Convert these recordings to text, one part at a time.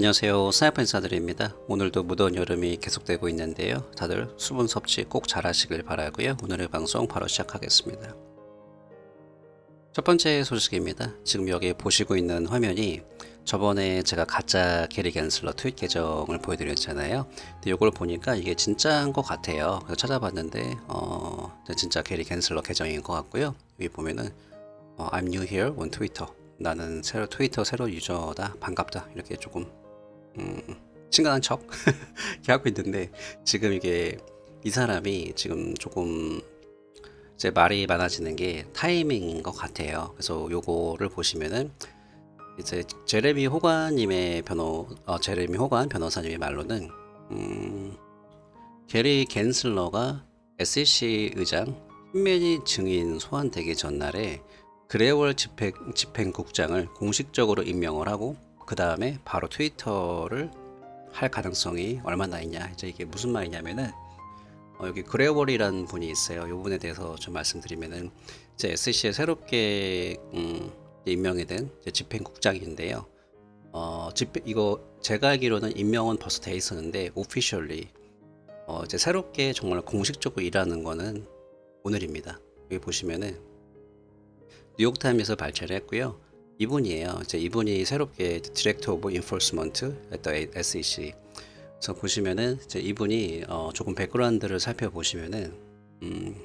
안녕하세요. 스나이퍼 인사드립니다. 오늘도 무더운 여름이 계속되고 있는데요. 다들 수분 섭취 꼭 잘 하시길 바라고요. 오늘의 방송 바로 시작하겠습니다. 첫 번째 소식입니다. 지금 여기 보시고 있는 화면이 저번에 제가 가짜 게리 겐슬러 트윗 계정을 보여드렸잖아요. 근데 이걸 보니까 이게 진짜인 것 같아요. 그래서 찾아봤는데 어, 진짜 게리 겐슬러 계정인 것 같고요. 여기 보면은 어, I'm new here on Twitter. 나는 새로 트위터 새로 유저다 반갑다 이렇게 조금 음, 친근한 척 이렇게 하고 있는데 지금 이게 이 사람이 지금 조금 이제 말이 많아지는 게 타이밍인 것 같아요. 그래서 요거를 보시면은 이제 제레미 호관님의 변호 어, 제레미 호관 변호사님의 말로는 음, 게리 겐슬러가 SEC 의장 힘맨이 증인 소환되기 전날에 그레월 집행, 집행국장을 공식적으로 임명을 하고 그 다음에 바로 트위터를 할 가능성이 얼마나 있냐 이제 이게 무슨 말이냐면은 어, 여기 그레월이라는 분이 있어요. 이 부분에 대해서 좀 말씀드리면은 이제 SC에 새롭게 음, 임명이 된 집행국장인데요. 어, 집행 이거 제가 알기로는 임명은 벌써 돼 있었는데 오피셜리 어, 이제 새롭게 정말 공식적으로 일하는 거는 오늘입니다. 여기 보시면은 뉴욕타임에서 발췌를 했고요. 이분이에요. 이제 이분이 새롭게 디렉터 오브 인포스먼트 at SEC. 그래서 보시면은 이제 이분이 어 조금 백그라운드를 살펴보시면은 음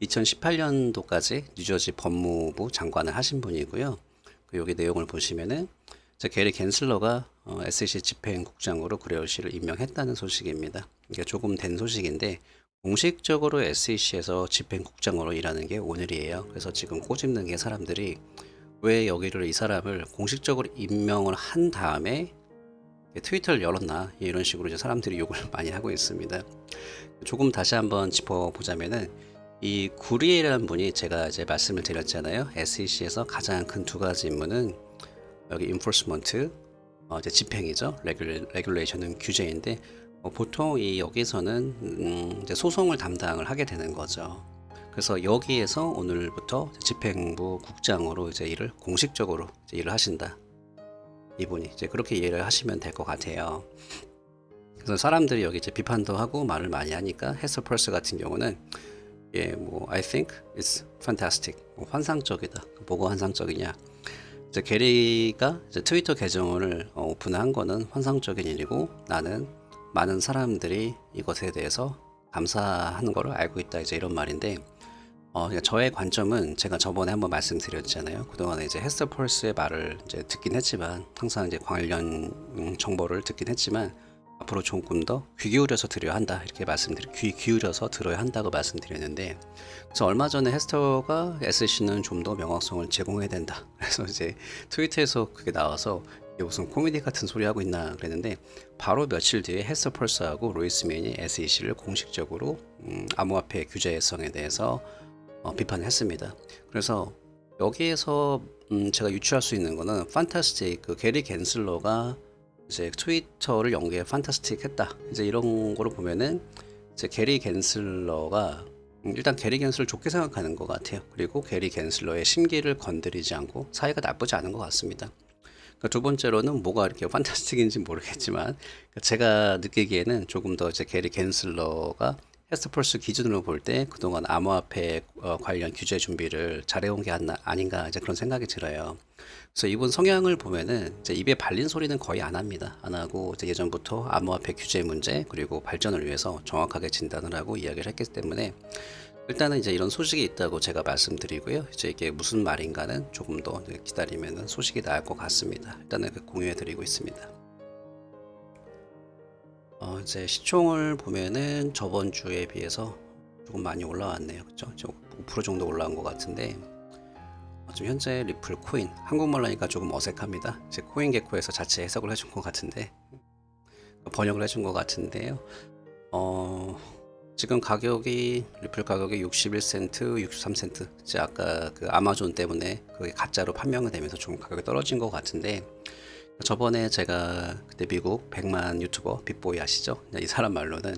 2018년도까지 뉴저지 법무부 장관을 하신 분이고요. 그 여기 내용을 보시면은 이제 게리 겐슬러가 어 SEC 집행국장으로 그레올씨를 임명했다는 소식입니다. 이게 조금 된 소식인데 공식적으로 SEC에서 집행국장으로 일하는 게 오늘이에요. 그래서 지금 꼬집는 게 사람들이 왜 여기를 이 사람을 공식적으로 임명을 한 다음에 트위터를 열었나 이런 식으로 이제 사람들이 욕을 많이 하고 있습니다. 조금 다시 한번 짚어보자면은 이 구리에라는 분이 제가 이제 말씀을 드렸잖아요. SEC에서 가장 큰 두 가지 임무는 여기 enforcement, 어 이제 집행이죠. 레귤레이션은 규제인데 어, 보통 이 여기서는 음, 이제 소송을 담당을 하게 되는 거죠. 그래서 여기에서 오늘부터 집행부 국장으로 이제 일을 공식적으로 이제 일을 하신다. 이분이 이제 그렇게 이해를 하시면 될 것 같아요. 그래서 사람들이 여기 이제 비판도 하고 말을 많이 하니까 해서 펄스 같은 경우는 예, 뭐 I think it's fantastic. 뭐 환상적이다. 뭐가 환상적이냐? 이제 게리가 이제 트위터 계정을 어, 오픈한 거는 환상적인 일이고 나는 많은 사람들이 이것에 대해서 감사하는 것을 알고 있다 이제 이런 말인데 어, 그러니까 저의 관점은 제가 저번에 한번 말씀드렸잖아요. 그동안에 이제 헤스터 펄스의 말을 이제 듣긴 했지만 항상 이제 관련 음, 정보를 듣긴 했지만 앞으로 조금 더귀 기울여서 들어야 한다 이렇게 말씀드리 귀 기울여서 들어야 한다고 말씀드렸는데 그래서 얼마 전에 헤스터가 SC는 좀 더 명확성을 제공해야 된다. 그래서 이제 트위터에서 그게 나와서 이게 무슨 코미디 같은 소리 하고 있나 그랬는데 바로 며칠 뒤에 헤스터 펄스하고 로이스맨이 SEC를 공식적으로 음, 암호화폐 규제 성에 대해서 어, 비판했습니다. 그래서 여기에서 음, 제가 유추할 수 있는 거는 판타스틱 그 게리 겐슬러가 이제 트위터를 연계해 판타스틱 했다. 이제 이런 거로 보면은 이제 게리 겐슬러가 음, 일단 게리 겐슬을 좋게 생각하는 것 같아요. 그리고 게리 겐슬러의 심기를 건드리지 않고 사이가 나쁘지 않은 것 같습니다. 그두 번째로는 뭐가 이렇게 판타스틱인지 모르겠지만 제가 느끼기에는 조금 더 이제 게리 겐슬러가 헤스터펄스 기준으로 볼 때 그동안 암호화폐 어, 관련 규제 준비를 잘해온 게 아닌가 이제 그런 생각이 들어요. 그래서 이분 성향을 보면은 이제 입에 발린 소리는 거의 안 합니다. 안 하고 예전부터 암호화폐 규제 문제 그리고 발전을 위해서 정확하게 진단을 하고 이야기를 했기 때문에 일단은 이제 이런 소식이 있다고 제가 말씀드리고요. 이제 이게 무슨 말인가는 조금 더 기다리면은 소식이 나올 것 같습니다. 일단은 그 공유해 드리고 있습니다. 어, 이제 시총을 보면은 저번 주에 비해서 조금 많이 올라왔네요. 그죠? 5% 정도 올라온 것 같은데 어, 지금 현재 리플 코인 한국말로 하니까 조금 어색합니다. 이제 코인 개코에서 자체 해석을 해준 것 같은데 번역을 해준 것 같은데요. 어, 지금 가격이 리플 가격이 61센트, 63센트. 이제 아까 그 아마존 때문에 그게 가짜로 판명이 되면서 좀 가격이 떨어진 것 같은데 저번에 제가 그때 미국 100만 유튜버 빅보이 아시죠? 이 사람 말로는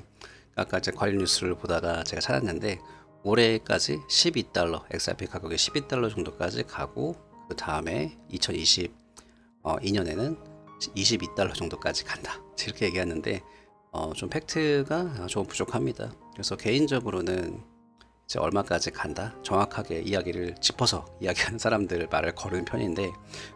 아까 이제 관련 뉴스를 보다가 제가 찾았는데 올해까지 12달러 XRP 가격이 12달러 정도까지 가고 그 다음에 2022년에는 22달러 정도까지 간다. 이렇게 얘기하는데 어, 좀 팩트가 좀 부족합니다. 그래서 개인적으로는 이제 얼마까지 간다 정확하게 이야기를 짚어서 이야기하는 사람들 말을 거르는 편인데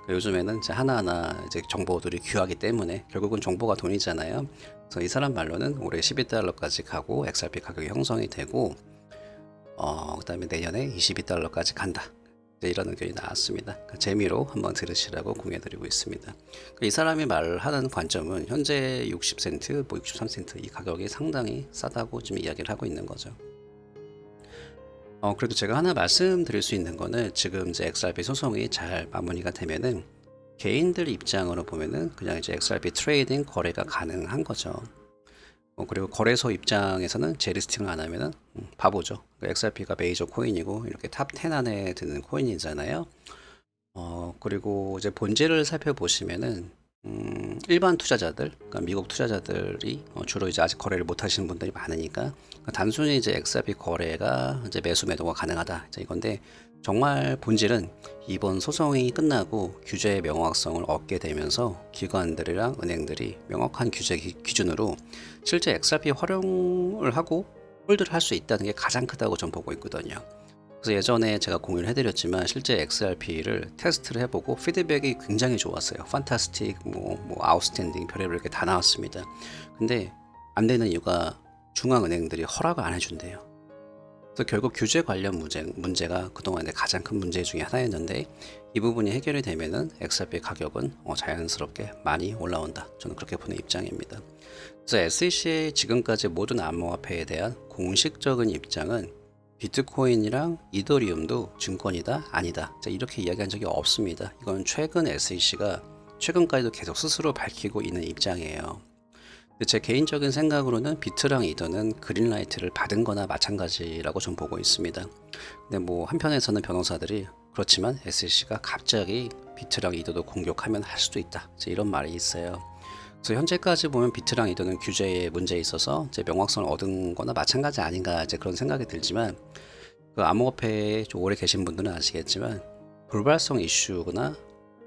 그 요즘에는 이제 하나하나 이제 정보들이 귀하기 때문에 결국은 정보가 돈이잖아요. 그래서 이 사람 말로는 올해 12달러까지 가고 XRP 가격이 형성이 되고 어 그다음에 내년에 22달러까지 간다. 이런 의견이 나왔습니다. 그 재미로 한번 들으시라고 공유해드리고 있습니다. 그이 사람이 말하는 관점은 현재 60센트, 뭐 63센트 이 가격이 상당히 싸다고 지금 이야기를 하고 있는 거죠. 어, 그래도 제가 하나 말씀드릴 수 있는 거는 지금 이제 XRP 소송이 잘 마무리가 되면은 개인들 입장으로 보면은 그냥 이제 XRP 트레이딩 거래가 가능한 거죠. 어, 그리고 거래소 입장에서는 재리스팅을 안 하면은 음, 바보죠. XRP가 메이저 코인이고 이렇게 탑 10 안에 드는 코인이잖아요. 어, 그리고 이제 본질을 살펴보시면은 음, 일반 투자자들, 그러니까 미국 투자자들이 어, 주로 이제 아직 거래를 못 하시는 분들이 많으니까 그러니까 단순히 이제 XRP 거래가 이제 매수 매도가 가능하다 이건데 정말 본질은 이번 소송이 끝나고 규제의 명확성을 얻게 되면서 기관들이랑 은행들이 명확한 규제 기, 기준으로 실제 XRP 활용을 하고 홀드를 할 수 있다는 게 가장 크다고 전 보고 있거든요. 그래서 예전에 제가 공유를 해드렸지만 실제 XRP를 테스트를 해보고 피드백이 굉장히 좋았어요. 판타스틱, 뭐, 뭐 아웃스탠딩 별의별 게 다 나왔습니다. 근데 안 되는 이유가 중앙은행들이 허락을 안 해준대요. 그래서 결국 규제 관련 문제, 문제가 그동안의 가장 큰 문제 중에 하나였는데 이 부분이 해결이 되면은 XRP 가격은 어, 자연스럽게 많이 올라온다. 저는 그렇게 보는 입장입니다. 그래서 SEC의 지금까지 모든 암호화폐에 대한 공식적인 입장은 비트코인이랑 이더리움도 증권이다 아니다 자, 이렇게 이야기한 적이 없습니다. 이건 최근 SEC가 최근까지도 계속 스스로 밝히고 있는 입장이에요. 제 개인적인 생각으로는 비트랑 이더는 그린라이트를 받은 거나 마찬가지라고 좀 보고 있습니다. 근데 뭐 한편에서는 변호사들이 그렇지만 SEC가 갑자기 비트랑 이더도 공격하면 할 수도 있다. 이런 말이 있어요. 그래서 현재까지 보면 비트랑 이더는 규제에 문제에 있어서 이제 명확성을 얻은 거나 마찬가지 아닌가 이제 그런 생각이 들지만 그 암호화폐에 좀 오래 계신 분들은 아시겠지만 돌발성 이슈나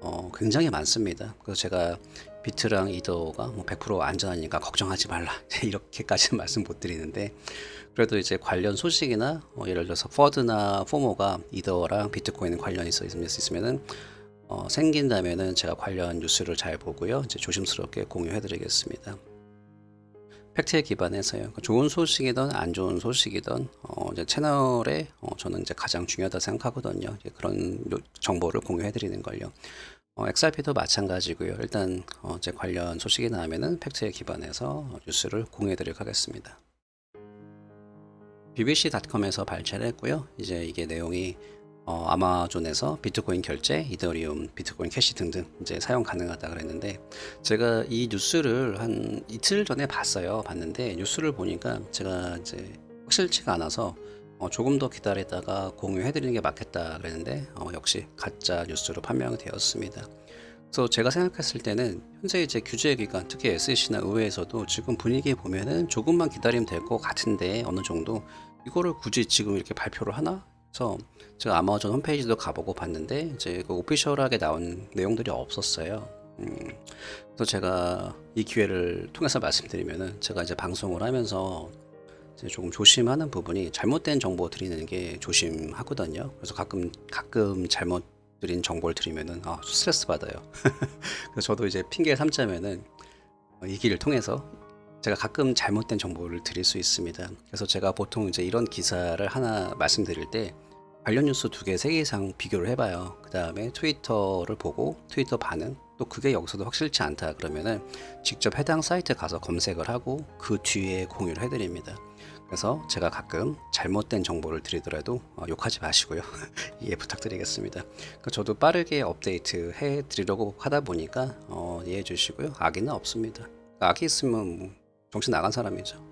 어, 굉장히 많습니다. 그래서 제가 비트랑 이더가 뭐 100% 안전하니까 걱정하지 말라 이렇게까지는 말씀 못 드리는데 그래도 이제 관련 소식이나 어, 예를 들어서 퍼드나 포모가 이더랑 비트코인 관련이 있어 있으면은 어, 생긴다면은 제가 관련 뉴스를 잘 보고요 이제 조심스럽게 공유해드리겠습니다. 팩트에 기반해서요. 좋은 소식이든 안 좋은 소식이든 어, 이제 채널에 어, 저는 이제 가장 중요하다 생각하거든요. 그런 정보를 공유해드리는 걸요. 어, XRP도 마찬가지고요. 일단 어, 제 관련 소식이 나오면은 팩트에 기반해서 뉴스를 공유해드리도록 하겠습니다. bbc.com에서 발췌를 했고요. 이제 이게 내용이 어, 아마존에서 비트코인 결제, 이더리움, 비트코인 캐시 등등 이제 사용 가능하다 그랬는데 제가 이 뉴스를 한 이틀 전에 봤어요. 봤는데 뉴스를 보니까 제가 이제 확실치가 않아서 어, 조금 더 기다리다가 공유해드리는 게 맞겠다 그랬는데 어, 역시 가짜 뉴스로 판명이 되었습니다. 그래서 제가 생각했을 때는 현재 이제 규제 기관 특히 SEC나 의회에서도 지금 분위기 보면은 조금만 기다리면 될 것 같은데 어느 정도 이거를 굳이 지금 이렇게 발표를 하나? 그래서 제가 아마존 홈페이지도 가보고 봤는데 이제 그 오피셜하게 나온 내용들이 없었어요. 음, 그래서 제가 이 기회를 통해서 말씀드리면은 제가 이제 방송을 하면서 조금 조심하는 부분이 잘못된 정보 드리는 게 조심하거든요. 그래서 가끔 가끔 잘못 드린 정보를 드리면은 아, 스트레스 받아요. 그래서 저도 이제 핑계 삼자면은 이 길을 통해서 제가 가끔 잘못된 정보를 드릴 수 있습니다. 그래서 제가 보통 이제 이런 기사를 하나 말씀드릴 때 관련 뉴스 두 개, 세 개 이상 비교를 해봐요. 그 다음에 트위터를 보고 트위터 반응, 또 그게 여기서도 확실치 않다 그러면은 직접 해당 사이트 가서 검색을 하고 그 뒤에 공유를 해드립니다. 그래서 제가 가끔 잘못된 정보를 드리더라도 어, 욕하지 마시고요. 이해 부탁드리겠습니다. 그러니까 저도 빠르게 업데이트 해 드리려고 하다 보니까 어, 이해해 주시고요. 악의는 없습니다. 악이 있으면 뭐 정신 나간 사람이죠.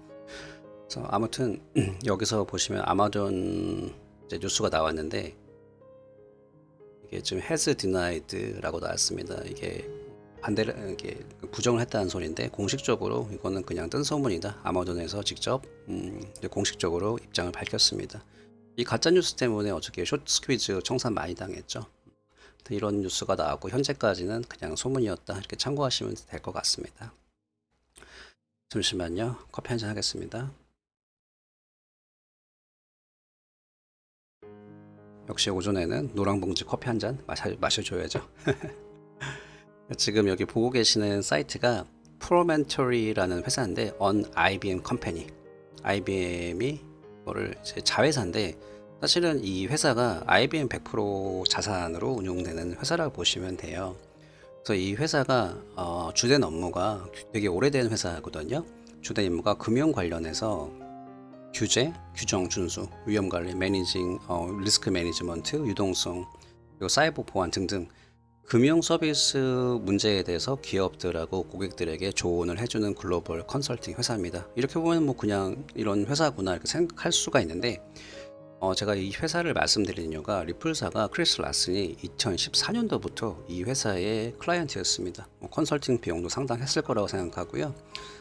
그래서 아무튼 여기서 보시면 아마존 뉴스가 나왔는데 이게 지금 has denied라고 나왔습니다. 이게 반대를 이게 부정을 했다는 소리인데 공식적으로 이거는 그냥 뜬 소문이다. 아마존에서 직접 음, 공식적으로 입장을 밝혔습니다. 이 가짜 뉴스 때문에 어저께 숏 스퀴즈 청산 많이 당했죠. 이런 뉴스가 나왔고 현재까지는 그냥 소문이었다 이렇게 참고하시면 될 것 같습니다. 잠시만요. 커피 한 잔 하겠습니다. 역시 오전에는 노랑봉지 커피 한 잔 마셔줘야죠. 지금 여기 보고 계시는 사이트가 프로멘토리라는 회사인데 on IBM 컴퍼니 IBM이 이제 자회사인데 사실은 이 회사가 IBM 100% 자산으로 운용되는 회사라고 보시면 돼요. 그래서 이 회사가 어, 주된 업무가 되게 오래된 회사거든요. 주된 임무가 금융 관련해서 규제, 규정 준수, 위험 관리, 매니징, 어, 리스크 매니지먼트, 유동성, 그리고 사이버 보안 등등 금융 서비스 문제에 대해서 기업들하고 고객들에게 조언을 해주는 글로벌 컨설팅 회사입니다. 이렇게 보면 뭐 그냥 이런 회사구나 이렇게 생각할 수가 있는데 어, 제가 이 회사를 말씀드리는 이유가 리플사가 크리스 라슨이 2014년도부터 이 회사의 클라이언트였습니다. 뭐 컨설팅 비용도 상당했을 거라고 생각하고요.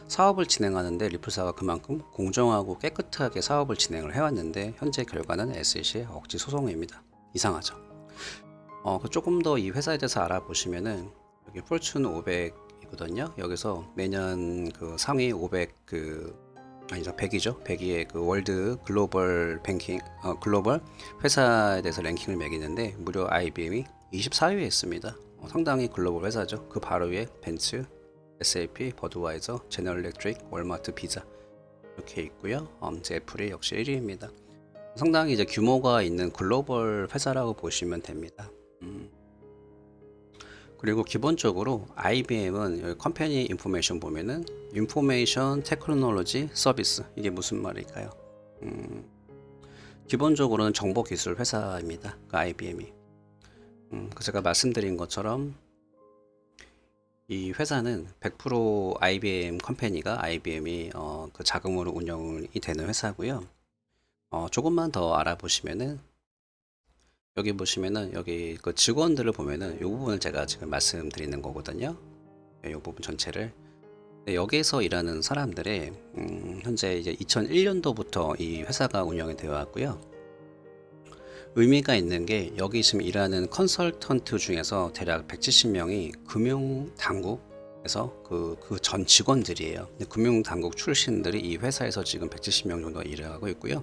사업을 진행하는데 리플사가 그만큼 공정하고 깨끗하게 사업을 진행을 해왔는데 현재 결과는 SEC의 억지 소송입니다. 이상하죠. 어, 그 조금 더 이 회사에 대해서 알아보시면은 여기 폴춘 500이거든요. 여기서 매년 그 상위 500그 아니죠 100이죠 100위의 그 월드 글로벌 뱅킹 어, 글로벌 회사에 대해서 랭킹을 매기는데 무려 IBM이 24위에 있습니다. 어, 상당히 글로벌 회사죠. 그 바로 위에 벤츠, SAP, 버드와이저, 제너럴 일렉트릭, 월마트, 비자 이렇게 있고요. 음, 이제 애플이 역시 1위입니다. 상당히 이제 규모가 있는 글로벌 회사라고 보시면 됩니다. 음. 그리고 기본적으로 IBM은 여기 컴퍼니 인포메이션 보면은 인포메이션 테크놀로지 서비스 이게 무슨 말일까요? 음, 기본적으로는 정보 기술 회사입니다. 그 IBM이. 음, 그 제가 말씀드린 것처럼 이 회사는 100% IBM 컴퍼니가 IBM이 어, 그 자금으로 운영이 되는 회사고요. 어, 조금만 더 알아보시면은 여기 보시면은 여기 그 직원들을 보면은 이 부분을 제가 지금 말씀드리는 거거든요. 이 부분 전체를. 네, 여기서 일하는 사람들의 음, 현재 이제 2001년도부터 이 회사가 운영이 되어 왔고요. 의미가 있는 게 여기 지금 일하는 컨설턴트 중에서 대략 170명이 금융 당국에서 그 그 전 직원들이에요. 금융 당국 출신들이 이 회사에서 지금 170명 정도 일을 하고 있고요.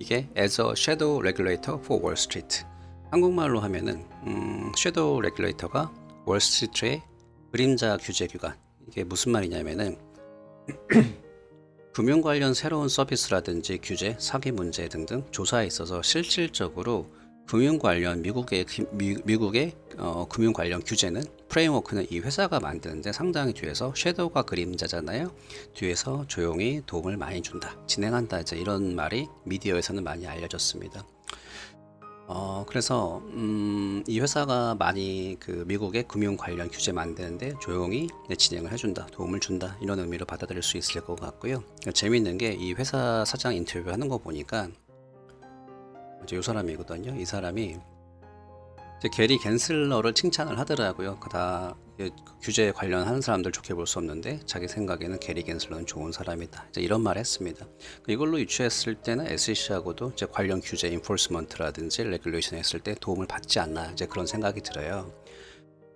이게 as a shadow regulator for Wall Street. 한국말로 하면은 음, shadow regulator가 월스트리트의 그림자 규제 기관. 이게 무슨 말이냐면은 금융 관련 새로운 서비스라든지 규제, 사기 문제 등등 조사에 있어서 실질적으로 금융 관련 미국의 미, 미국의 어, 금융 관련 규제는 프레임워크는 이 회사가 만드는데 상당히 뒤에서 섀도우가 그림자잖아요. 뒤에서 조용히 도움을 많이 준다, 진행한다 이제 이런 말이 미디어에서는 많이 알려졌습니다. 어, 그래서 음, 이 회사가 많이 그 미국의 금융 관련 규제 만드는데 조용히 진행을 해준다, 도움을 준다 이런 의미로 받아들일 수 있을 것 같고요. 재미있는 게 이 회사 사장 인터뷰하는 거 보니까 이제 이 사람이거든요. 이 사람이 이제 게리 겐슬러를 칭찬을 하더라고요. 그다 규제 관련하는 사람들 좋게 볼 수 없는데 자기 생각에는 게리 겐슬러는 좋은 사람이다. 이제 이런 말 했습니다. 이걸로 유추했을 때는 SEC하고도 이제 관련 규제 인포스먼트라든지 레귤레이션 했을 때 도움을 받지 않나 이제 그런 생각이 들어요.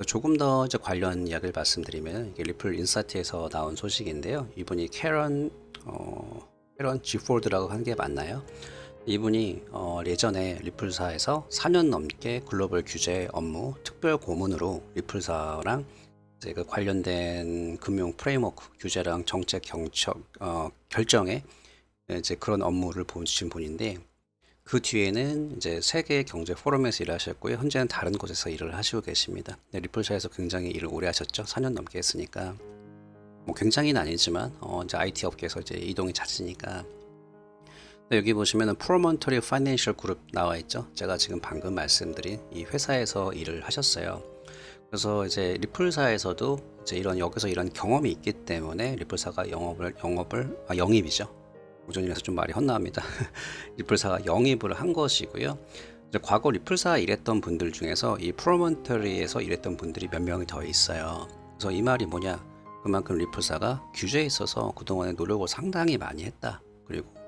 조금 더 이제 관련 이야기를 말씀드리면 이게 리플 인사이트에서 나온 소식인데요. 이분이 캐런 어, 캐런 지포드라고 하는 게 맞나요? 이분이 어, 예전에 리플사에서 4년 넘게 글로벌 규제 업무 특별 고문으로 리플사랑 그 관련된 금융 프레임워크 규제랑 정책 경척 어, 결정에 이제 그런 업무를 보신 분인데 그 뒤에는 이제 세계 경제 포럼에서 일하셨고요. 현재는 다른 곳에서 일을 하시고 계십니다. 네, 리플사에서 굉장히 일을 오래 하셨죠. 4년 넘게 했으니까. 뭐 굉장히는 아니지만 어, 이제 IT 업계에서 이제 이동이 잦으니까 네, 여기 보시면은 프로먼터리 파이낸셜 그룹 나와 있죠. 제가 지금 방금 말씀드린 이 회사에서 일을 하셨어요. 그래서 이제 리플사에서도 이제 이런 여기서 이런 경험이 있기 때문에 리플사가 영업을 영업을 아, 영입이죠. 오전이라서 좀 말이 헛나옵니다. 리플사가 영입을 한 것이고요. 이제 과거 리플사 일했던 분들 중에서 이 프로먼터리에서 일했던 분들이 몇 명이 더 있어요. 그래서 이 말이 뭐냐? 그만큼 리플사가 규제에 있어서 그동안에 노력을 상당히 많이 했다. 그리고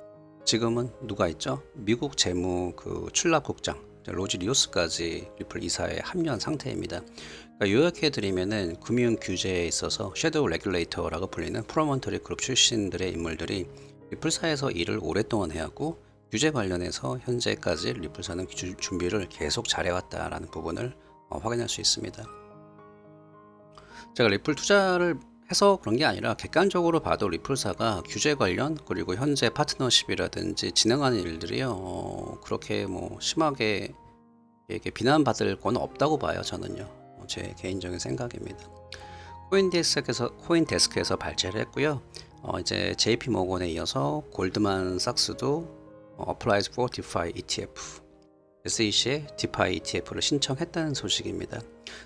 지금은 누가 있죠? 미국 재무 그 출납국장 로지 리오스까지 리플 이사에 합류한 상태입니다. 그러니까 요약해 드리면은 금융 규제에 있어서 섀도우 레귤레이터라고 불리는 프로먼터리 그룹 출신들의 인물들이 리플사에서 일을 오랫동안 해왔고 규제 관련해서 현재까지 리플사는 주- 준비를 계속 잘해왔다라는 부분을 어, 확인할 수 있습니다. 제가 리플 투자를 해서 그런 게 아니라 객관적으로 봐도 리플사가 규제 관련 그리고 현재 파트너십이라든지 진행하는 일들이요 어, 그렇게 뭐 심하게 이게 비난받을 건 없다고 봐요 저는요 어, 제 개인적인 생각입니다. 코인데스크에서 코인데스크에서 발제를 했고요. 어, 이제 JP 모건에 이어서 골드만 삭스도 어, Applies for DeFi ETF SEC의 DeFi ETF를 신청했다는 소식입니다.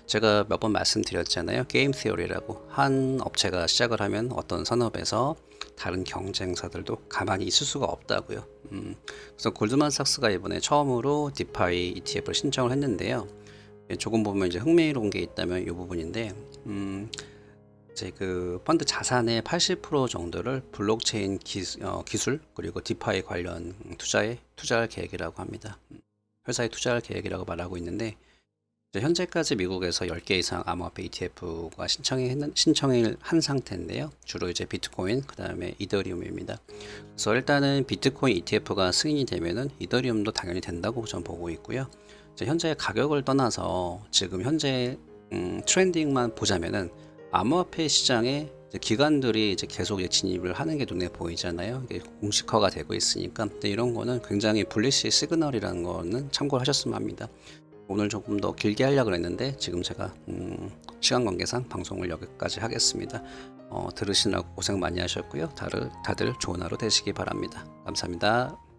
제가 몇 번 말씀드렸잖아요. 게임 티어리라고 한 업체가 시작을 하면 어떤 산업에서 다른 경쟁사들도 가만히 있을 수가 없다고요. 음, 그래서 골드만삭스가 이번에 처음으로 디파이 ETF를 신청을 했는데요. 예, 조금 보면 이제 흥미로운 게 있다면 이 부분인데, 음, 이제 그 펀드 자산의 80% 정도를 블록체인 기, 어, 기술 그리고 디파이 관련 투자에 투자할 계획이라고 합니다. 음, 회사에 투자할 계획이라고 말하고 있는데 현재까지 미국에서 10개 이상 암호화폐 ETF가 신청을 신청을 한 상태인데요. 주로 이제 비트코인, 그 다음에 이더리움입니다. 그래서 일단은 비트코인 ETF가 승인이 되면은 이더리움도 당연히 된다고 전 보고 있고요. 현재 가격을 떠나서 지금 현재 음, 트렌딩만 보자면은 암호화폐 시장에 기관들이 이제 계속 진입을 하는 게 눈에 보이잖아요. 이게 공식화가 되고 있으니까 이런 거는 굉장히 블리시 시그널이라는 거는 참고를 하셨으면 합니다. 오늘 조금 더 길게 하려고 했는데 지금 제가 음, 시간 관계상 방송을 여기까지 하겠습니다. 어, 들으시느라고 고생 많이 하셨고요. 다들, 다들 좋은 하루 되시기 바랍니다. 감사합니다.